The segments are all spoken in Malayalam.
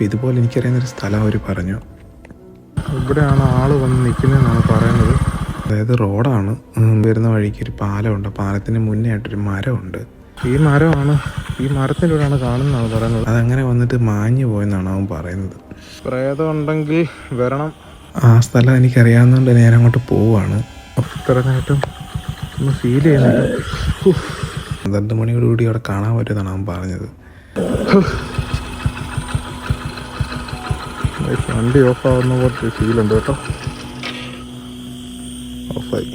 അപ്പോൾ ഇതുപോലെ എനിക്കറിയുന്നൊരു സ്ഥലം അവർ പറഞ്ഞു. ഇവിടെയാണ് ആൾ വന്ന് നിൽക്കുന്നതെന്നാണ് പറയുന്നത്. അതായത് റോഡാണ്. വരുന്ന വഴിക്ക് ഒരു പാലമുണ്ട്. പാലത്തിന് മുന്നേ ആയിട്ടൊരു മരമുണ്ട്. ഈ മരമാണ് ഈ മരത്തിലൂടെയാണ് കാണുന്നതാണ് പറയുന്നത്. അതങ്ങനെ വന്നിട്ട് മാഞ്ഞു പോയെന്നാണ് അവൻ പറയുന്നത്. പ്രേതം ഉണ്ടെങ്കിൽ വരണം. ആ സ്ഥലം എനിക്കറിയാവുന്നതുകൊണ്ട് ഞാൻ അങ്ങോട്ട് പോവാണ്. ഇത്രനായിട്ടും ഒന്ന് ഫീൽ ചെയ്യുന്നില്ല. ഉഫ്. പന്ത്രണ്ട് മണിയോടുകൂടി അവിടെ കാണാൻ പറ്റുമെന്നാണ് അവൻ പറഞ്ഞത്. വണ്ടി ഓഫ് ആവുന്ന പോലത്തെ ഫീലുണ്ട് കേട്ടോ. ഓഫായി.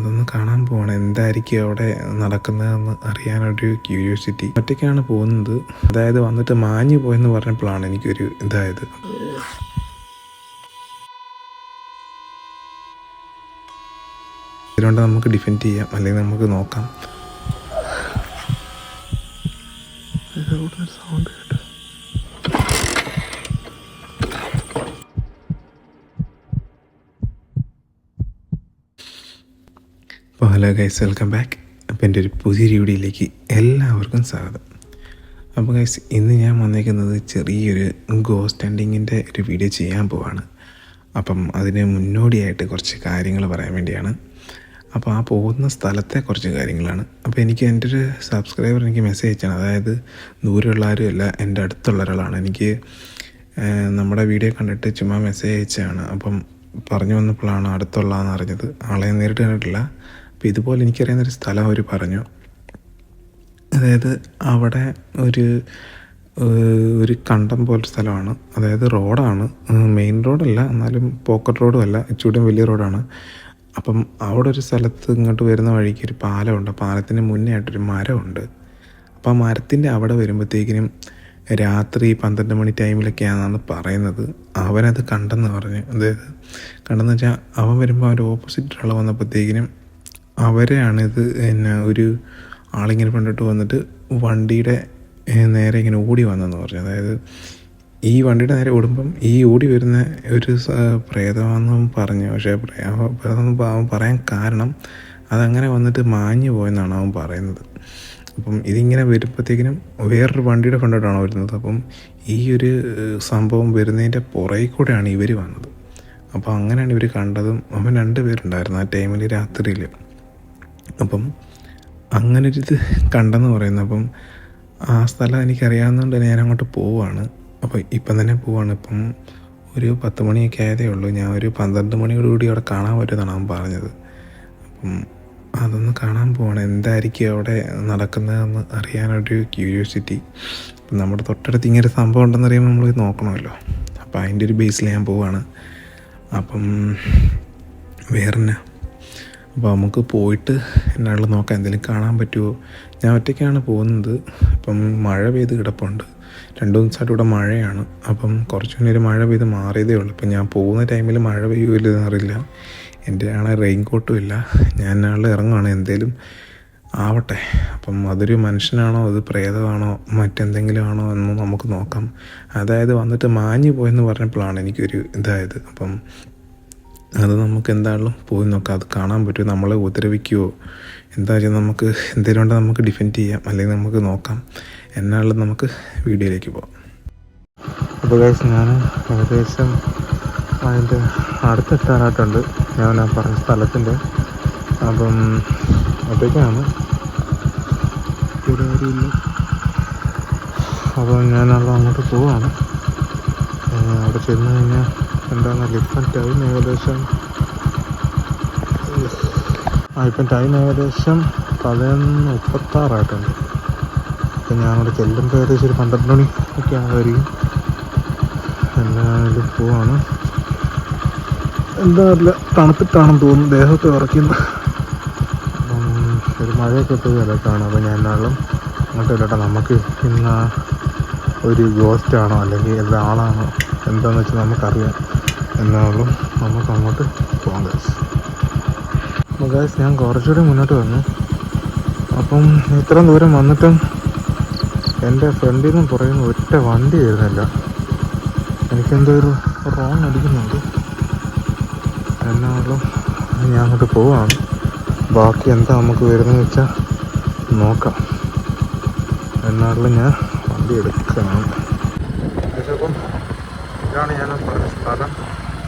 അതൊന്ന് കാണാൻ പോവാണ്. എന്തായിരിക്കും അവിടെ നടക്കുന്നതെന്ന് അറിയാനൊരു ക്യൂരിയോസിറ്റി ഒറ്റയ്ക്കാണ് പോകുന്നത്. അതായത് വന്നിട്ട് മാഞ്ഞു പോയെന്ന് പറഞ്ഞപ്പോഴാണ് എനിക്കൊരു ഇതായത്. ഇതിലുണ്ട് നമുക്ക് ഡിഫെൻഡ് ചെയ്യാം. അല്ലെങ്കിൽ നമുക്ക് നോക്കാം. സൗണ്ട് അപ്പോൾ ഹലോ ഗൈസ് വെൽക്കം ബാക്ക്. അപ്പോൾ എന്റെ ഒരു പുതിയ വീഡിയോയിലേക്ക് എല്ലാവർക്കും സ്വാഗതം. അപ്പോൾ ഗൈസ് ഇന്ന് ഞാൻ വന്നേക്കുന്നത് ചെറിയൊരു ഗോ സ്റ്റാൻഡിങ്ങിന്റെ ഒരു വീഡിയോ ചെയ്യാൻ പോവാണ്. അപ്പം അതിന് മുന്നോടിയായിട്ട് കുറച്ച് കാര്യങ്ങൾ പറയാൻ വേണ്ടിയാണ്. അപ്പോൾ ആ പോകുന്ന സ്ഥലത്തെ കുറച്ച് കാര്യങ്ങളാണ്. അപ്പോൾ എനിക്ക് എന്റെ ഒരു സബ്സ്ക്രൈബർ എനിക്ക് മെസ്സേജ് അയച്ചാണ്. അതായത് ദൂരെയുള്ള ആരും അല്ല എന്റെ അടുത്തുള്ള ഒരാളാണ്. എനിക്ക് നമ്മുടെ വീഡിയോ കണ്ടിട്ട് ചുമ്മാ മെസ്സേജ് അയച്ചാണ്. അപ്പം പറഞ്ഞു വന്നപ്പോഴാണ് അടുത്തുള്ളതെന്ന് അറിഞ്ഞത്. ആളെ നേരിട്ട് കണ്ടിട്ടില്ല. അപ്പോൾ ഇതുപോലെ എനിക്കറിയുന്നൊരു സ്ഥലം അവർ പറഞ്ഞു. അതായത് അവിടെ ഒരു ഒരു കണ്ടം പോലത്തെ സ്ഥലമാണ്. അതായത് റോഡാണ്. മെയിൻ റോഡല്ല എന്നാലും പോക്കറ്റ് റോഡും അല്ല ഇച്ചിരി വലിയ റോഡാണ്. അപ്പം അവിടെ ഒരു സ്ഥലത്ത് ഇങ്ങോട്ട് വരുന്ന വഴിക്ക് ഒരു പാലമുണ്ട്. പാലത്തിന് മുന്നേ ആയിട്ടൊരു മരമുണ്ട്. അപ്പോൾ ആ മരത്തിന്റെ അവിടെ വരുമ്പോഴത്തേക്കിനും രാത്രി പന്ത്രണ്ട് മണി ടൈമിലൊക്കെയാണെന്നാണ് പറയുന്നത്. അവനത് കണ്ടെന്ന് പറഞ്ഞു. അതായത് കണ്ടെന്ന് വെച്ചാൽ അവൻ വരുമ്പോൾ അവന്റെ ഓപ്പോസിറ്റ് ഒരാൾ വന്നപ്പോഴത്തേക്കിനും അവരെയാണ് ഇത് എന്നെ ഒരു ആളിങ്ങനെ കൊണ്ടിട്ട് വന്നിട്ട് വണ്ടിയുടെ നേരെ ഇങ്ങനെ ഓടി വന്നെന്ന് പറഞ്ഞു. അതായത് ഈ വണ്ടിയുടെ നേരെ ഓടുമ്പം ഈ ഓടി വരുന്ന ഒരു പ്രേതമാണെന്നും പറഞ്ഞു. പക്ഷേ പ്രേതം പറയാൻ കാരണം അതങ്ങനെ വന്നിട്ട് മാഞ്ഞു പോയെന്നാണ് അവൻ പറയുന്നത്. അപ്പം ഇതിങ്ങനെ വരുമ്പോഴത്തേക്കിനും വേറൊരു വണ്ടിയുടെ ഫ്രണ്ടോട്ടാണ് വരുന്നത്. അപ്പം ഈ ഒരു സംഭവം വരുന്നതിന്റെ പുറകിൽ കൂടെയാണ് ഇവർ വന്നത്. അപ്പോൾ അങ്ങനെയാണ് ഇവർ കണ്ടതും അവൻ രണ്ട് പേരുണ്ടായിരുന്നു ആ ടൈമിൽ രാത്രിയിൽ അപ്പം അങ്ങനെ ഒരിത് കണ്ടെന്ന് പറയുന്നു. അപ്പം ആ സ്ഥലം എനിക്കറിയാവുന്നതുകൊണ്ട് തന്നെ ഞാൻ അങ്ങോട്ട് പോവാണ്. അപ്പോൾ ഇപ്പം തന്നെ പോവാണ്. ഇപ്പം ഒരു പത്ത് മണിയൊക്കെ ആയതേ ഉള്ളൂ. ഞാൻ ഒരു പന്ത്രണ്ട് മണിയോട് കൂടി അവിടെ കാണാൻ പറ്റുമെന്നാണ് അവൻ പറഞ്ഞത്. അപ്പം അതൊന്ന് കാണാൻ പോവാണ്. എന്തായിരിക്കും അവിടെ നടക്കുന്നതെന്ന് അറിയാനൊരു ക്യൂരിയോസിറ്റി അപ്പം നമ്മുടെ തൊട്ടടുത്ത് ഇങ്ങനെ സംഭവം ഉണ്ടെന്ന് അറിയുമ്പോൾ നമ്മൾ നോക്കണമല്ലോ. അപ്പം അതിന്റെ ഒരു ബേസിൽ ഞാൻ പോവാണ്. അപ്പം വേറെന്നാ? അപ്പോൾ നമുക്ക് പോയിട്ട് എന്നാണല്ലോ നോക്കാം എന്തെങ്കിലും കാണാൻ പറ്റുമോ ഞാൻ ഒറ്റയ്ക്കാണ് പോകുന്നത്. അപ്പം മഴ പെയ്ത് കിടപ്പുണ്ട്. രണ്ട് ദിവസമായിട്ട് ഇവിടെ മഴയാണ്. അപ്പം കുറച്ചു നേരം മഴ പെയ്ത് മാറിയതേ ഉള്ളൂ. അപ്പം ഞാൻ പോകുന്ന ടൈമിൽ മഴ പെയ്യൂലെന്ന് അറിയില്ല എന്റെ ആണെ റെയിൻ കോട്ടും ഇല്ല. ഞാൻ ആൾ ഇറങ്ങുകയാണ് എന്തേലും ആവട്ടെ. അപ്പം അതൊരു മനുഷ്യനാണോ? അത് പ്രേതമാണോ? മറ്റെന്തെങ്കിലും ആണോ എന്ന് നമുക്ക് നോക്കാം. അതായത് വന്നിട്ട് മാഞ്ഞു പോയെന്ന് പറഞ്ഞപ്പോഴാണ് എനിക്കൊരു ഇതായത്. അപ്പം അത് നമുക്ക് എന്തായാലും പോയി നോക്കാം. അത് കാണാൻ പറ്റുമോ? നമ്മളെ ഉപദ്രവിക്കുമോ എന്താ വെച്ചാൽ നമുക്ക് എന്തെങ്കിലും ഉണ്ടെങ്കിൽ നമുക്ക് ഡിഫെൻഡ് ചെയ്യാം. അല്ലെങ്കിൽ നമുക്ക് നോക്കാം. എന്നാലും നമുക്ക് വീഡിയോയിലേക്ക് പോകാം. അപ്പോൾ ഗൈസ് ഞാൻ ഏകദേശം അതിന്റെ അടുത്തെത്താനായിട്ടുണ്ട്. ഞാൻ ആ പറഞ്ഞ സ്ഥലത്തിന്റെ. അപ്പം ഒറ്റയ്ക്കാണ് ഇവിടെ ആരുമില്ല അപ്പോൾ ഞാനുള്ള അങ്ങോട്ട് പോവാണ്. അവിടെ ചെന്ന് കഴിഞ്ഞാൽ എന്താണെന്നല്ല ഇപ്പം ടൈം ഏകദേശം? ആ ഇപ്പം ടൈം ഏകദേശം പതിനൊന്ന് മുപ്പത്താറായിട്ടുണ്ട്. അപ്പം ഞാനവിടെ ചെല്ലുമ്പോൾ ഏകദേശം ഒരു പന്ത്രണ്ട് മണി ഒക്കെ ആകുമായിരിക്കും എല്ലാവരും പോവാണ്. എന്താ അറിയില്ല തണുത്തിട്ടാണെന്ന് തോന്നുന്നു. ദേഹമൊക്കെ വിറയ്ക്കുന്നു ഒരു മഴയൊക്കെ പോയി അതൊക്കെയാണ് അപ്പോൾ ഞാൻ എന്നാലും അങ്ങോട്ട് ഇല്ലട്ടെ നമുക്ക് ഇന്ന് ഒരു ഗോസ്റ്റാണോ അല്ലെങ്കിൽ ആളാണോ എന്താണെന്ന് വെച്ചാൽ നമുക്കറിയാം. എന്നാലും നമുക്ക് അങ്ങോട്ട് പോകാം ഗൈസ് ഞാൻ കുറച്ചുകൂടി മുന്നോട്ട് വന്നു. അപ്പം ഇത്രയും ദൂരം വന്നിട്ടും എന്റെ ഫ്രണ്ടിൽ നിന്നും പുറയുന്ന ഒറ്റ വണ്ടി വരുന്നില്ല. എനിക്കെന്തോ ഒരു റോങ് അടിക്കുന്നുണ്ട്. എന്നാലും ഞാൻ അങ്ങോട്ട് പോവാണ്. ബാക്കി എന്താ നമുക്ക് വരുന്നതെന്ന് വെച്ചാൽ നോക്കാം. എന്നാലും ഞാൻ വണ്ടി എടുക്കണം. അപ്പം ഇതാണ് ഞാൻ പറഞ്ഞ സ്ഥലം.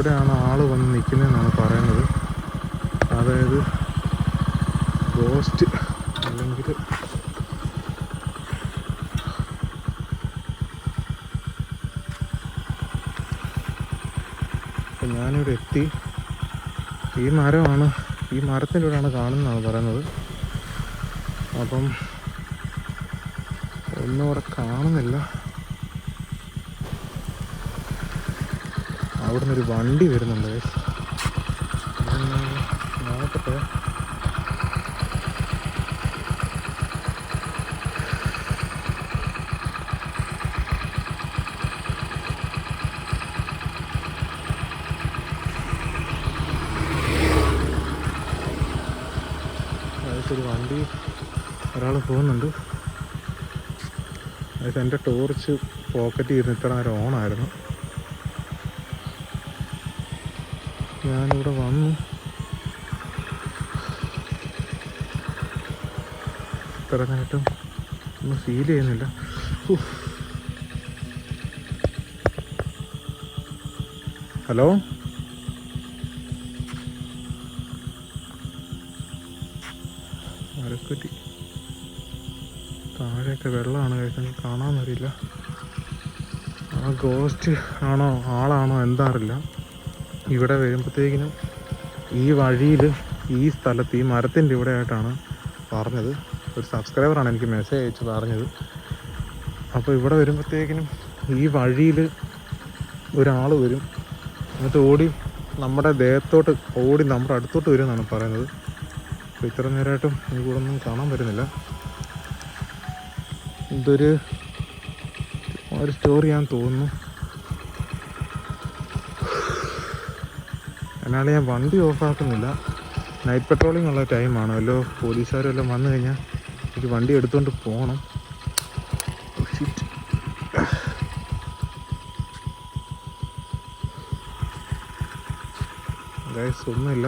ഇവിടെയാണ് ആൾ വന്ന് നിൽക്കുന്നതെന്നാണ് പറയുന്നത്. അതായത് ഗോസ്റ്റ് അല്ലെങ്കിൽ ഞാനിവിടെ എത്തി. ഈ മരമാണ് ഈ മരത്തിന്റെ ഇവിടെയാണ് കാണുന്നതാണ് പറയുന്നത്. അപ്പം ഒന്നും അവിടെ കാണുന്നില്ല. അവിടെ നിന്നൊരു വണ്ടി വരുന്നുണ്ട്. നോക്കട്ടെ. ഒരു വണ്ടി ഒരാൾ പോകുന്നുണ്ട്. അതായത് എന്റെ ടോർച്ച് പോക്കറ്റ് ഇരുന്ന് ഇത്ര നേരം ഓണായിരുന്നു. ഞാനിവിടെ വന്നു. ഇത്ര നേരത്തും ഒന്നും ഫീൽ ചെയ്യുന്നില്ല. ഹലോ? മരക്കുറ്റി താഴെയൊക്കെ വെള്ളമാണ് കഴിക്കുന്നത്. കാണാൻ വരില്ല ആ ഗോസ്റ്റ് ആണോ ആളാണോ എന്താ അറിയില്ല. ഇവിടെ വരുമ്പോഴത്തേക്കിനും ഈ വഴിയിൽ ഈ സ്ഥലത്ത് ഈ മരത്തിന്റെ ഇവിടെ ആയിട്ടാണ് പറഞ്ഞത്. ഒരു സബ്സ്ക്രൈബറാണ് എനിക്ക് മെസ്സേജ് അയച്ച് പറഞ്ഞത്. അപ്പോൾ ഇവിടെ വരുമ്പോഴത്തേക്കിനും ഈ വഴിയിൽ ഒരാൾ വരും. എന്നിട്ട് ഓടി നമ്മുടെ ദേഹത്തോട്ട് ഓടി നമ്മുടെ അടുത്തോട്ട് വരും എന്നാണ് പറയുന്നത്. അപ്പോൾ ഇത്ര നേരമായിട്ടും എനിക്കിവിടെ ഒന്നും കാണാൻ പറ്റുന്നില്ല. ഇതൊരു ഒരു സ്റ്റോറിയാന്ന് തോന്നുന്നു. എന്നാൽ ഞാൻ വണ്ടി ഓഫാക്കുന്നില്ല. നൈറ്റ് പെട്രോളിംഗ് ഉള്ള ടൈമാണ് വല്ലോ പോലീസുകാരും എല്ലാം വന്നു കഴിഞ്ഞാൽ എനിക്ക് വണ്ടി എടുത്തുകൊണ്ട് പോകണം Oh, ഒന്നുമില്ല.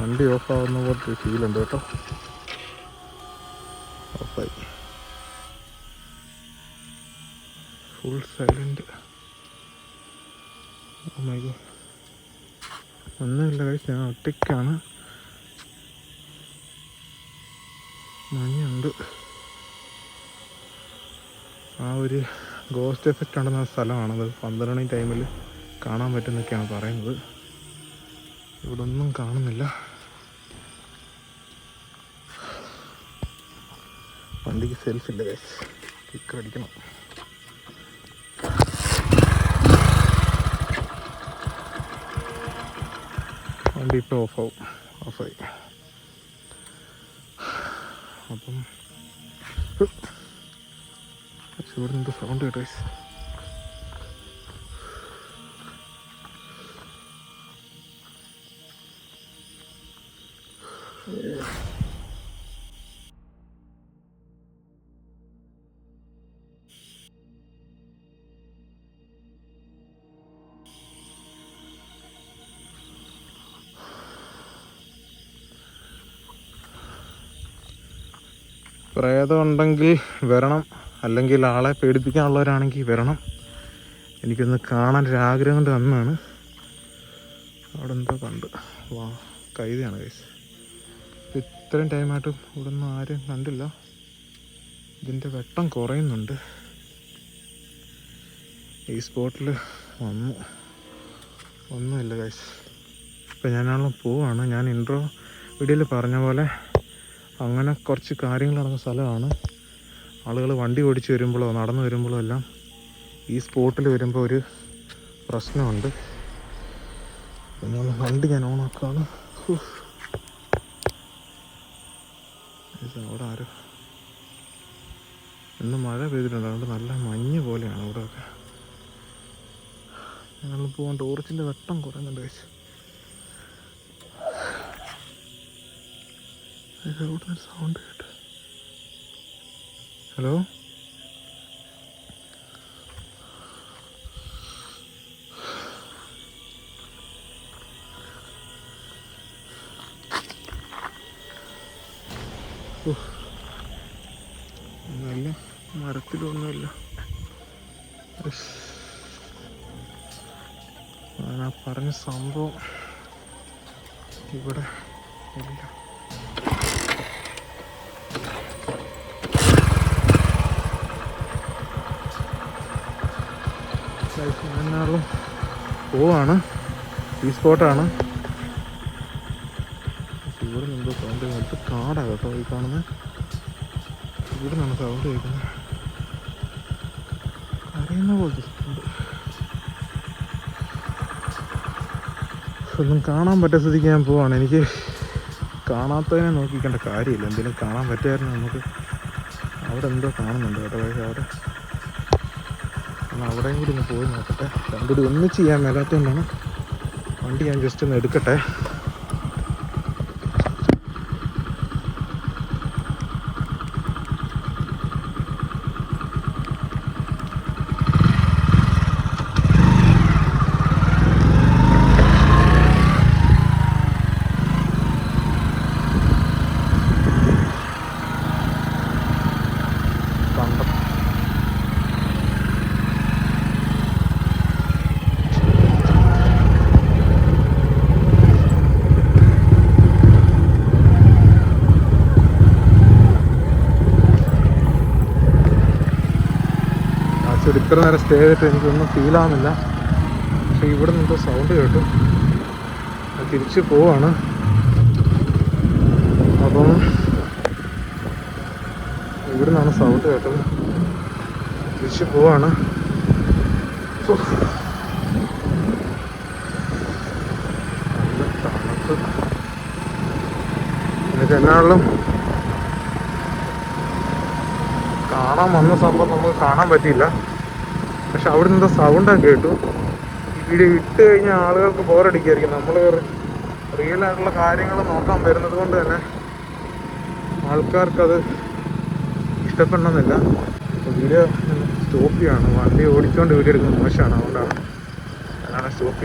വണ്ടി ഓഫ് ആവുന്ന പോലത്തെ ഫീലുണ്ട് കേട്ടോ. ഫുൾ സൈലന്റ് ഒന്നുമില്ല കഴിച്ച് ഞാൻ ഒറ്റയ്ക്കാണ്. മഞ്ഞുണ്ട്. ആ ഒരു ഗോസ്റ്റ് എഫക്റ്റ് ഉണ്ടെന്ന സ്ഥലമാണത് പന്ത്രണ്ട് മണി ടൈമിൽ കാണാൻ പറ്റുന്നൊക്കെയാണ് പറയുന്നത്. ഇവിടെ ഒന്നും കാണുന്നില്ല. വണ്ടിക്ക് സെൽഫ് ഇല്ല കിക്കടിക്കണം വണ്ടി ഇപ്പോൾ ഓഫാവും ഓഫായി അപ്പം ഇവിടെ നിന്ന് സൗണ്ട് കേട്ടോ guys. പ്രേതം ഉണ്ടെങ്കിൽ വരണം. അല്ലെങ്കിൽ ആളെ പേടിപ്പിക്കാനുള്ളവരാണെങ്കിൽ വരണം. എനിക്കൊന്ന് കാണാൻ ഒരാഗ്രഹം കൊണ്ട് വന്നാണ് അവിടെ എന്തോ കണ്ട് വാ കൈതയാണ് കേസ് ഇത്രയും ടൈമായിട്ടും ഇവിടെ ഒന്നും ആരും കണ്ടില്ല. ഇതിന്റെ വെട്ടം കുറയുന്നുണ്ട്. ഈ സ്പോട്ടിൽ വന്നു. ഒന്നുമില്ല കൈസ് ഇപ്പം ഞാനാണല്ലോ പോവാണ്. ഞാൻ ഇൻട്രോ വീഡിയോയിൽ പറഞ്ഞ പോലെ അങ്ങനെ കുറച്ച് കാര്യങ്ങൾ നടന്ന സ്ഥലമാണ്. ആളുകൾ വണ്ടി ഓടിച്ച് വരുമ്പോഴോ നടന്നു വരുമ്പോഴോ എല്ലാം ഈ സ്പോട്ടിൽ വരുമ്പോൾ ഒരു പ്രശ്നമുണ്ട്. പിന്നെ വണ്ടി ഞാൻ ഓണാക്കാണ് അവിടെ ആരോ ഇന്ന് മഴ പെയ്തിട്ടുണ്ട്. അതുകൊണ്ട് നല്ല മഞ്ഞ് പോലെയാണ് അവിടെയൊക്കെ. ഞങ്ങൾ പോകാൻ ടോർച്ചിന്റെ വെട്ടം കുറയുന്നുണ്ട് കഴിച്ച് അവിടെ സൗണ്ട് ഹലോ ഒന്നുമില്ല മരത്തിലൊന്നുമില്ല. ഞാൻ ആ പറഞ്ഞ സംഭവം. ഇവിടെ ഇല്ല. എന്നാളും പോവാണ്. ഈ സ്പോട്ടാണ്. ഇവിടെ നിന്ന് സൗണ്ട് കേട്ട് കാടാ കേട്ടോ ഈ കാണുന്നത് ഇവിടെ നിന്നാണ് സൗണ്ട് കേൾക്കുന്നത് അറിയുന്ന പോലത്തെ സൗണ്ട് ഒന്നും കാണാൻ പറ്റാത്ത സ്ഥിതിക്ക് ഞാൻ പോവാണ്. എനിക്ക് കാണാത്തതിനെ നോക്കിക്കേണ്ട കാര്യമില്ല. എന്തെങ്കിലും കാണാൻ പറ്റുമായിരുന്നു നമുക്ക്? അവിടെ എന്തോ കാണുന്നുണ്ട് കേട്ടോ പക്ഷേ അവിടെ. അവിടെയും കൂടി ഒന്ന് പോയി നോക്കട്ടെ. രണ്ടും കൂടി ഒന്നിച്ച് ചെയ്യാൻ മേലാത്തതുകൊണ്ടാണ് വണ്ടി ഞാൻ ജസ്റ്റ് ഒന്ന് എടുക്കട്ടെ കണ്ട ആക്ച്വലി ഇത്ര നേരം സ്റ്റേ ചെയ്തിട്ട് എനിക്കൊന്നും ഫീൽ ആവുന്നില്ല. പക്ഷെ ഇവിടെ നിന്ന് സൗണ്ട് കേട്ടു. തിരിച്ച് പോവാണ്. അപ്പം ഇവിടെ നിന്നാണ് സൗണ്ട് കേട്ടത്. തിരിച്ച് പോവാണ്. തണുപ്പ്. എനിക്ക് എന്നാണെങ്കിലും കാണാൻ വന്ന സംഭവം നമുക്ക് കാണാൻ പറ്റിയില്ല. പക്ഷെ അവിടെ നിന്ന് സൗണ്ടൊക്കെ കേട്ടു. ഈ വീഡിയോ ഇട്ട് കഴിഞ്ഞാൽ ആളുകൾക്ക് ബോറടിക്കായിരിക്കും നമ്മൾ റിയൽ ആയിട്ടുള്ള കാര്യങ്ങൾ നോക്കാൻ വരുന്നത് കൊണ്ട് തന്നെ ആൾക്കാർക്കത് ഇഷ്ടപ്പെടണമെന്നില്ല. വീഡിയോ സ്റ്റോപ്പിയാണ് വണ്ടി ഓടിച്ചുകൊണ്ട് വീഡിയോ എടുക്കുന്നത് മോശമാണ്. അതുകൊണ്ടാണ്. അതാണ് സ്റ്റോപ്പ്